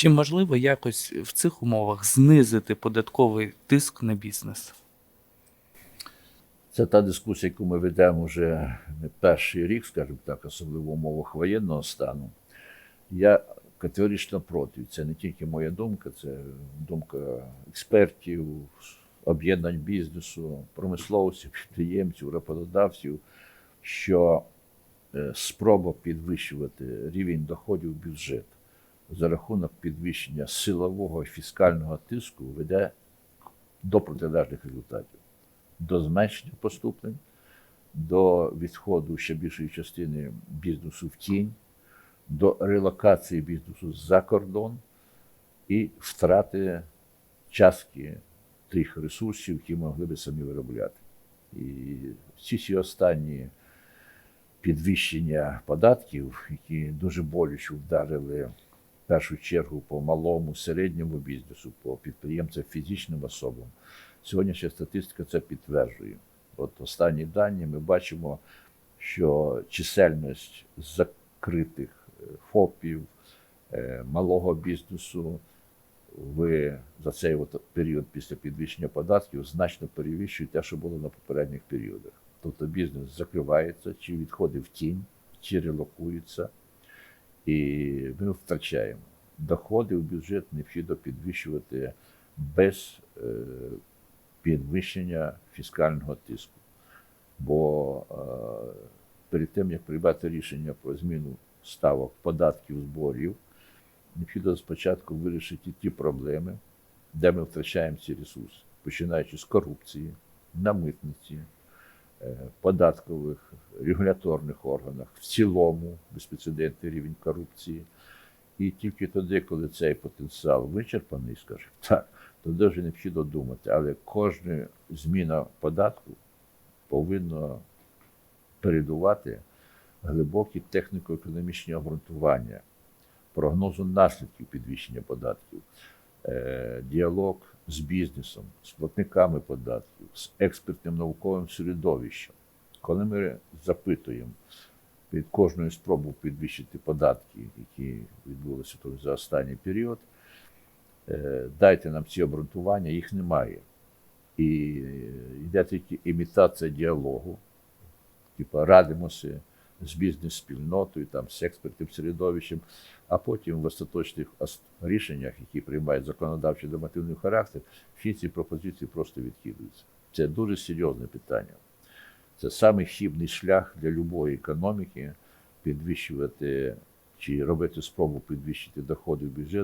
Чи можливо якось в цих умовах знизити податковий тиск на бізнес? Це та дискусія, яку ми ведемо вже не перший рік, скажімо так, особливо в умовах воєнного стану. Я категорично проти. Це не тільки моя думка, це думка експертів, об'єднань бізнесу, промисловців, підприємців, роботодавців, що е, спроба підвищувати рівень доходів в бюджет за рахунок підвищення силового і фіскального тиску веде до протилежних результатів до зменшення поступлень, до відходу ще більшої частини бізнесу в тінь, до релокації бізнесу за кордон і втрати частки тих ресурсів, які могли би самі виробляти. І ці всі останні підвищення податків, які дуже боляче вдарили першу чергу по малому, середньому бізнесу, по підприємцям, фізичним особам. Сьогоднішня статистика це підтверджує. От останні дані ми бачимо, що чисельність закритих е, ФОПів, е, малого бізнесу в за цей от період після підвищення податків значно перевищує те, що було на попередніх періодах. Тобто бізнес закривається, чи відходить в тінь, чи релокується, і ми втрачаємо. Доходи в бюджет необхідно підвищувати без е, підвищення фіскального тиску. Бо е, перед тим, як приймати рішення про зміну ставок податків, зборів, необхідно спочатку вирішити ті проблеми, де ми втрачаємо ці ресурси, починаючи з корупції, на митниці, е, податкових, регуляторних органах, в цілому безпрецедентний рівень корупції. І тільки тоді, коли цей потенціал вичерпаний, скажімо так, тоді вже необхідно думати. Але кожна зміна податку повинна передувати глибокі техніко-економічні обґрунтування, прогнозу наслідків підвищення податків, е, діалог з бізнесом, з платниками податків, з експертним науковим середовищем. Коли ми запитуємо під кожною спробою підвищити податки, які відбулися тут за останній період, е, дайте нам ці обґрунтування, їх немає. І е, йде тільки імітація діалогу, типу радимося з бізнес-спільнотою, там, з експертним середовищем, а потім в остаточних рішеннях, які приймають законодавчий нормативний характер, всі ці пропозиції просто відкидаються. Це дуже серйозне питання. Це самий хібний шлях для любої економіки підвищувати чи робити спробу підвищити доходи в бюджет